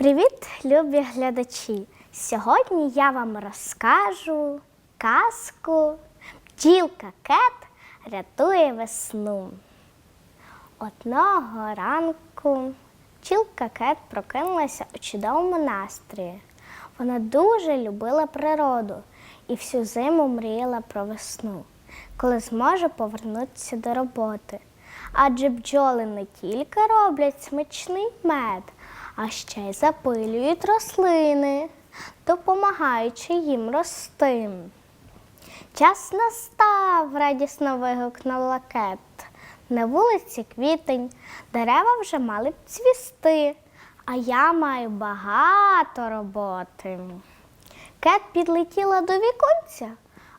Привіт, любі глядачі! Сьогодні я вам розкажу казку Бджілка Кет рятує весну. Одного ранку бджілка Кет прокинулася у чудовому настрої. Вона дуже любила природу і всю зиму мріяла про весну, коли зможе повернутися до роботи. Адже бджоли не тільки роблять смачний мед, а ще й запилюють рослини, допомагаючи їм рости. Час настав, радісно вигукнула Кет. На вулиці квітень, дерева вже мали б цвісти, а я маю багато роботи. Кет підлетіла до віконця,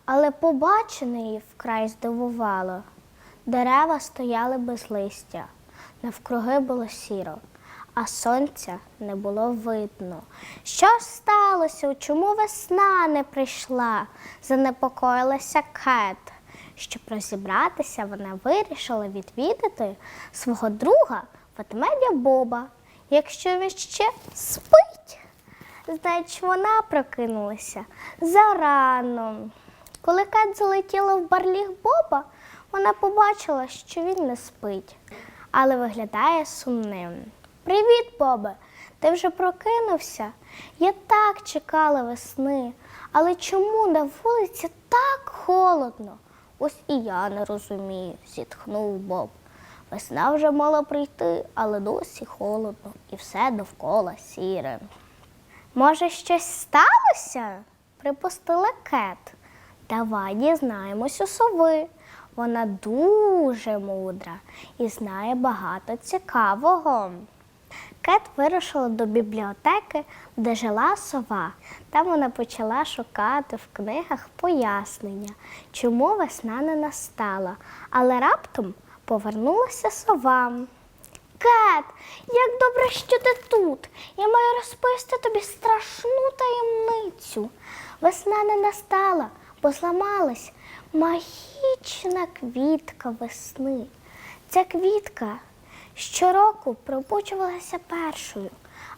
але побачене її вкрай здивувало. Дерева стояли без листя, навкруги було сіро, а сонця не було видно. Що сталося? Чому весна не прийшла? занепокоїлася Кет. Щоб розібратися, вона вирішила відвідати свого друга ведмедя Боба. Якщо він ще спить, значить вона прокинулася зарано. Коли Кет залетіла в барліг Боба, вона побачила, що він не спить, але виглядає сумним. Привіт, Бобе! Ти вже прокинувся? Я так чекала весни, але чому на вулиці так холодно? Ось і я не розумію, зітхнув Боб. Весна вже мала прийти, але досі холодно, і все довкола сіре. Може, щось сталося? припустила Кет. Давай дізнаємось у сови. Вона дуже мудра і знає багато цікавого. Кет вирушила до бібліотеки, де жила сова. Там вона почала шукати в книгах пояснення, чому весна не настала, але раптом повернулася сова. Кет, як добре, що ти тут. Я маю розповісти тобі страшну таємницю. Весна не настала, бо зламалась магічна квітка весни. Ця квітка щороку пробуджувалася першою,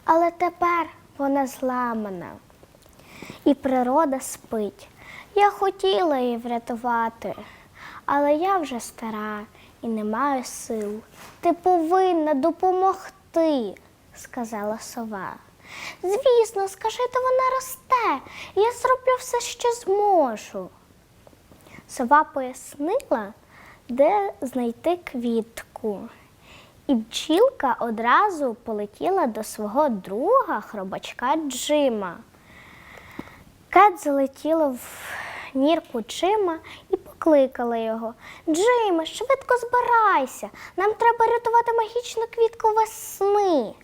але тепер вона зламана. І природа спить. Я хотіла її врятувати, але я вже стара і не маю сил. Ти повинна допомогти, сказала сова. Звісно, скажи, то вона росте, я зроблю все, що зможу. Сова пояснила, де знайти квітку. І бджілка одразу полетіла до свого друга хробачка Джима. Кет залетіла в нірку Джима і покликала його. Джиме, швидко збирайся. Нам треба рятувати магічну квітку весни.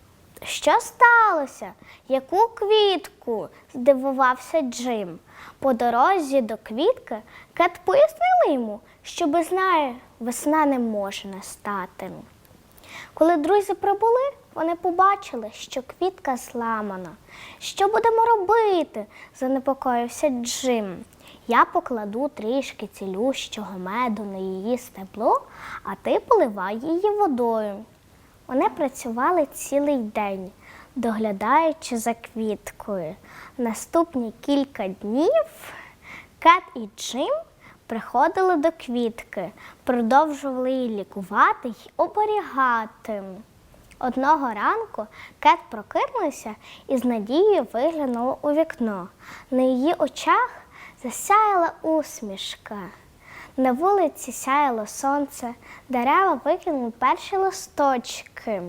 Що сталося? Яку квітку? здивувався Джим. По дорозі до квітки Кет пояснила йому, що без неї весна не може настати. Коли друзі прибули, вони побачили, що квітка зламана. Що будемо робити? занепокоївся Джим. Я покладу трішки цілющого меду на її стебло, а ти поливай її водою. Вони працювали цілий день, доглядаючи за квіткою. Наступні кілька днів Кет і Джим приходили до квітки, продовжували її лікувати й оберігати. Одного ранку Кет прокинулася і з надією виглянула у вікно. На її очах засяяла усмішка. На вулиці сяяло сонце, дерева викинули перші листочки,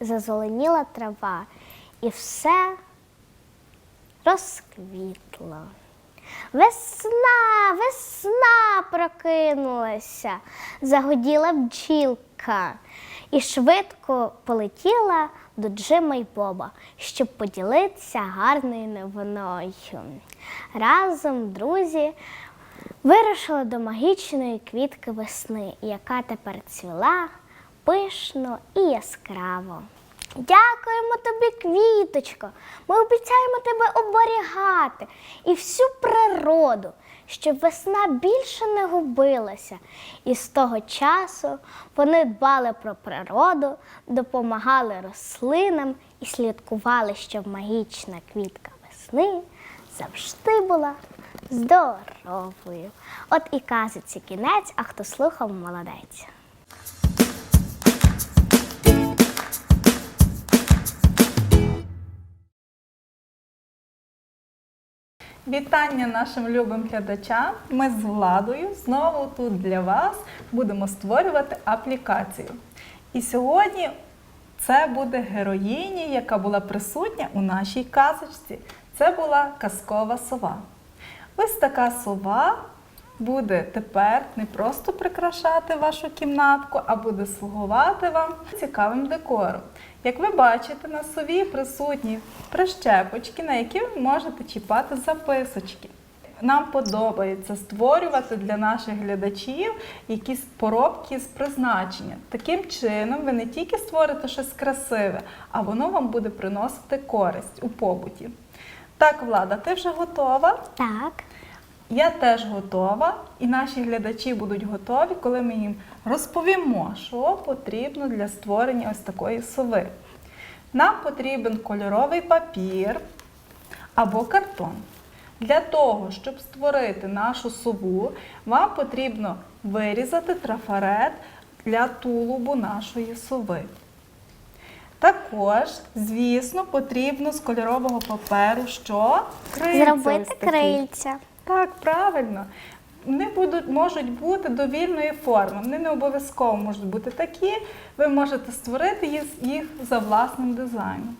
зазеленіла трава, і все розквітло. Весна, весна прокинулася, загоділа бджілка і швидко полетіла до Джима й Боба, щоб поділитися гарною новиною. Разом друзі вирушили до магічної квітки весни, яка тепер цвіла пишно і яскраво. Дякуємо тобі, квіточко. Ми обіцяємо тебе оберігати і всю природу, щоб весна більше не губилася. І з того часу вони дбали про природу, допомагали рослинам і слідкували, щоб магічна квітка весни завжди була здоровою. От і казиці кінець, а хто слухав, молодець. Вітання нашим любим глядачам. Ми з Владою знову тут для вас будемо створювати аплікацію. І сьогодні це буде героїня, яка була присутня у нашій казочці. Це була казкова сова. Ось така сова буде тепер не просто прикрашати вашу кімнатку, а буде слугувати вам цікавим декором. Як ви бачите, на сові присутні прищепочки, на які ви можете чіпати записочки. Нам подобається створювати для наших глядачів якісь поробки з призначення. Таким чином, ви не тільки створите щось красиве, а воно вам буде приносити користь у побуті. Так, Влада, ти вже готова? Так. Я теж готова, і наші глядачі будуть готові, коли ми їм розповімо, що потрібно для створення ось такої сови. Нам потрібен кольоровий папір або картон. Для того, щоб створити нашу сову, вам потрібно вирізати трафарет для тулубу нашої сови. Також, звісно, потрібно з кольорового паперу що? Крильця Зробити крильця. Так, правильно. Вони будуть, можуть бути довільної форми. Вони не обов'язково можуть бути такі. Ви можете створити їх, за власним дизайном.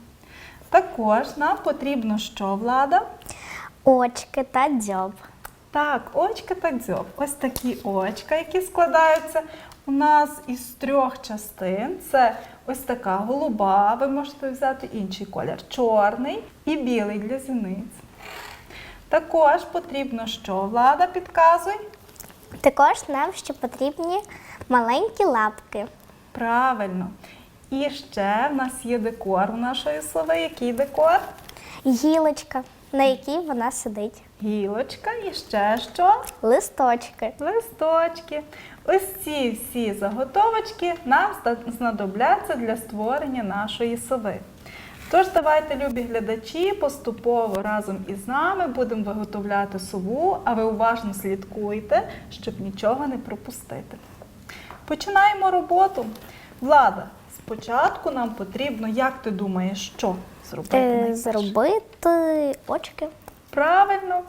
Також нам потрібно що, влада? Очки та дзьоб. Так, очка та дзьоб. Ось такі очка, які складаються у нас із трьох частин. Це ось така голуба, ви можете взяти інший колір, чорний і білий для зіниць. Також потрібно що, влада, підказуй? Також нам ще потрібні маленькі лапки. Правильно. І ще в нас є декор у нашої сови. Який декор? Гілочка, на якій вона сидить. Гілочка і ще що? Листочки. Листочки. Ось ці всі заготовочки нам знадобляться для створення нашої сови. Тож давайте, любі глядачі, поступово разом із нами будемо виготовляти сову, а ви уважно слідкуйте, щоб нічого не пропустити. Починаємо роботу. Влада, спочатку нам потрібно, як ти думаєш, що зробити? Е, найперше? зробити очки. Правильно,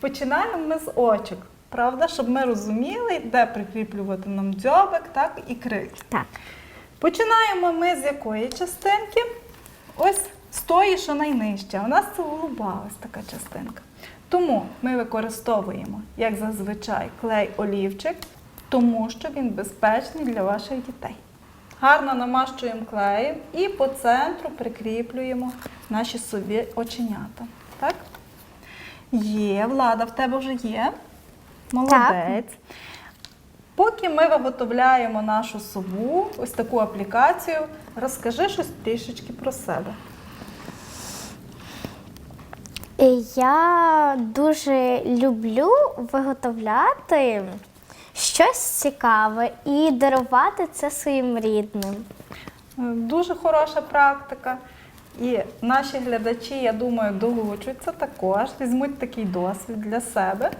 починаємо ми з очок. Правда, щоб ми розуміли, де прикріплювати нам дзьобик, так і крильця. Так. Починаємо ми з якої частинки? Ось з тої, що найнижча. У нас це голуба, ось така частинка. Тому ми використовуємо, як зазвичай, клей олівчик, тому що він безпечний для ваших дітей. Гарно намащуємо клеєм і по центру прикріплюємо наші собі оченята. Так? Є, влада, в тебе вже є. Молодець. Поки ми виготовляємо нашу сову, ось таку аплікацію, розкажи щось трішечки про себе. Я дуже люблю виготовляти щось цікаве і дарувати це своїм рідним. Е, Дуже хороша практика. І наші глядачі, я думаю, долучаться також, візьмуть такий досвід для себе,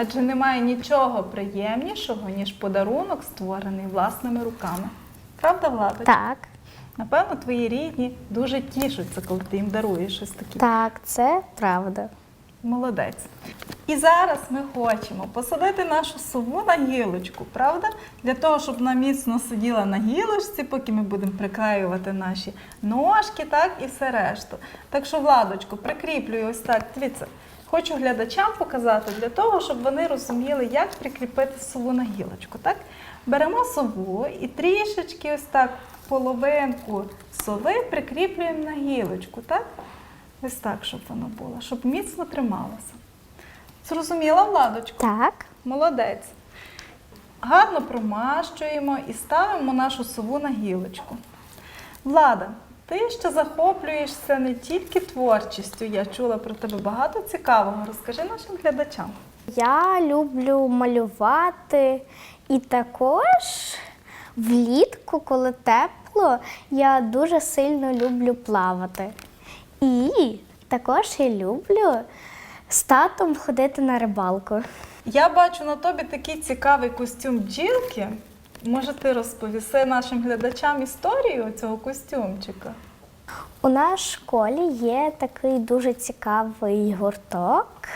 адже немає нічого приємнішого, ніж подарунок, створений власними руками. Правда, Влада? Так, Напевно, твої рідні дуже тішуться, коли ти їм даруєш щось таке. так, це правда. Молодець. І зараз ми хочемо посадити нашу сову на гілочку, правда? Для того, щоб вона міцно сиділа на гілочці, поки ми будемо приклеювати наші ножки, так, і все решту. Так що, Владочку, прикріплюю ось так. Дивіться, хочу глядачам показати для того, щоб вони розуміли, як прикріпити сову на гілочку. Так? Беремо сову і трішечки ось так половинку сови прикріплюємо на гілочку. так? Ось так, щоб воно було, щоб міцно трималося. Зрозуміла, Владочку? Так. Молодець. Гарно промащуємо і ставимо нашу сову на гілочку. Влада, Ти ще захоплюєшся не тільки творчістю. Я чула про тебе багато цікавого. Розкажи нашим глядачам. Я люблю малювати і також влітку, коли тепло, я дуже сильно люблю плавати. І також я люблю з татом ходити на рибалку. Я бачу на тобі такий цікавий костюм бджілки. Може, ти розповіси нашим глядачам історію цього костюмчика? У нашій школі є такий дуже цікавий гурток.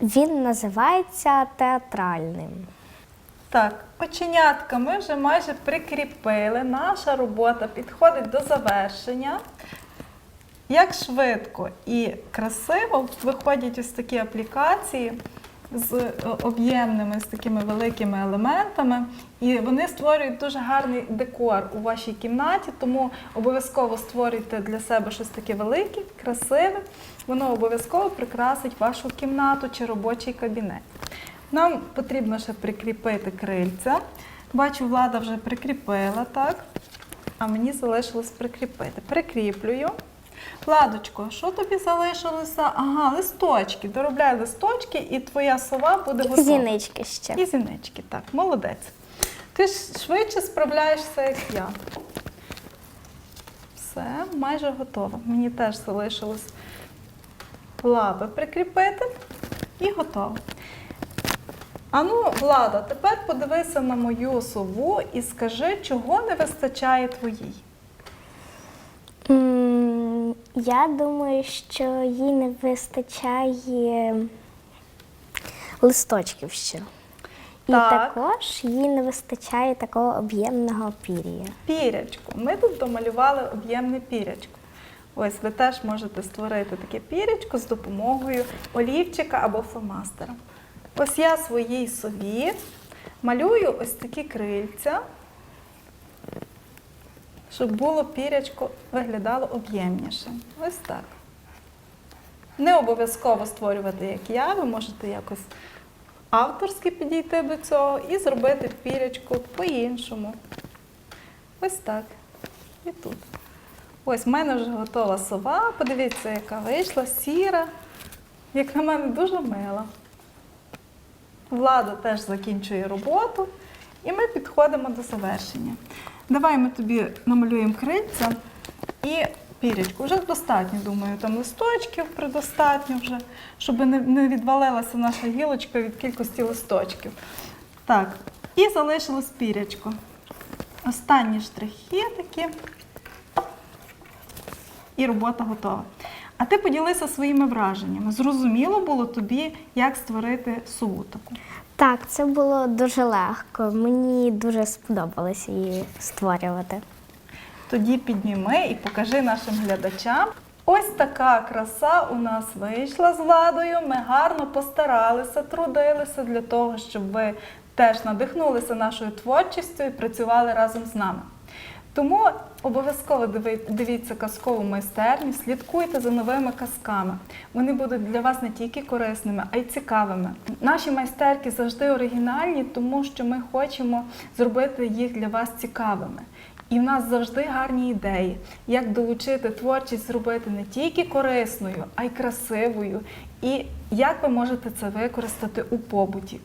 Він називається театральним. Так, оченятка ми вже майже прикріпили. Наша робота підходить до завершення. Як швидко і красиво виходять ось такі аплікації з об'ємними, з такими великими елементами. І вони створюють дуже гарний декор у вашій кімнаті, тому обов'язково створюйте для себе щось таке велике, красиве. Воно обов'язково прикрасить вашу кімнату чи робочий кабінет. Нам потрібно ще прикріпити крильця. Бачу, влада вже прикріпила, так? А мені залишилось прикріпити. Прикріплюю. Владочко, що тобі залишилося? Ага, листочки. Доробляй листочки, і твоя сова буде готова. Зінички ще. І зінички, так, молодець. Ти ж швидше справляєшся, як я. Все, майже готово. Мені теж залишилось лапи прикріпити і готово. Ану, Влада, тепер подивися на мою сову і скажи, чого не вистачає твоїй. Я думаю, що їй не вистачає листочків ще. І Так. також їй не вистачає такого об'ємного пір'я. Пірячко. Ми тут домалювали об'ємне пірячко. Ось ви теж можете створити таке пірячко з допомогою олівчика або фломастера. Ось я своїй сові малюю ось такі крильця, щоб було пірячко виглядало об'ємніше. Ось так. Не обов'язково створювати, як я, ви можете якось авторськи підійти до цього і зробити пірячку по-іншому. Ось так. І тут. Ось в мене вже готова сова. Подивіться, яка вийшла, сіра. Як на мене, дуже мила. Влада теж закінчує роботу, і ми підходимо до завершення. Давай ми тобі намалюємо крильця і пірячку. Вже достатньо, думаю, там листочків предостатньо вже, щоб не, відвалилася наша гілочка від кількості листочків. Так, і залишилось пірячко. Останні штрихи такі. І робота готова. А ти поділися своїми враженнями. Зрозуміло було тобі, як створити сову. Так, це було дуже легко. Мені дуже сподобалося її створювати. Тоді підніми і покажи нашим глядачам. Ось така краса у нас вийшла з владою. Ми гарно постаралися, трудилися для того, щоб ви теж надихнулися нашою творчістю і працювали разом з нами. Тому обов'язково дивіться казкову майстерню, слідкуйте за новими казками. Вони будуть для вас не тільки корисними, а й цікавими. Наші майстерки завжди оригінальні, тому що ми хочемо зробити їх для вас цікавими. І в нас завжди гарні ідеї, як долучити творчість зробити не тільки корисною, а й красивою. І як ви можете це використати у побуті.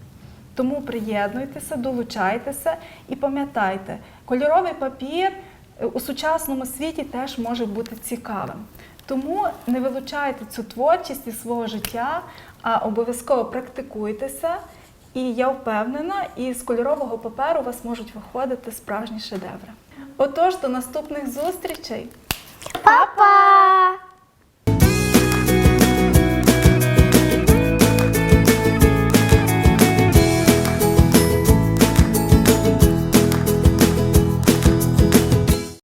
Тому приєднуйтеся, долучайтеся і пам'ятайте, кольоровий папір у сучасному світі теж може бути цікавим. Тому не вилучайте цю творчість із свого життя, а обов'язково практикуйтеся. І я впевнена, із кольорового паперу у вас можуть виходити справжні шедеври. Отож, до наступних зустрічей! Па-па!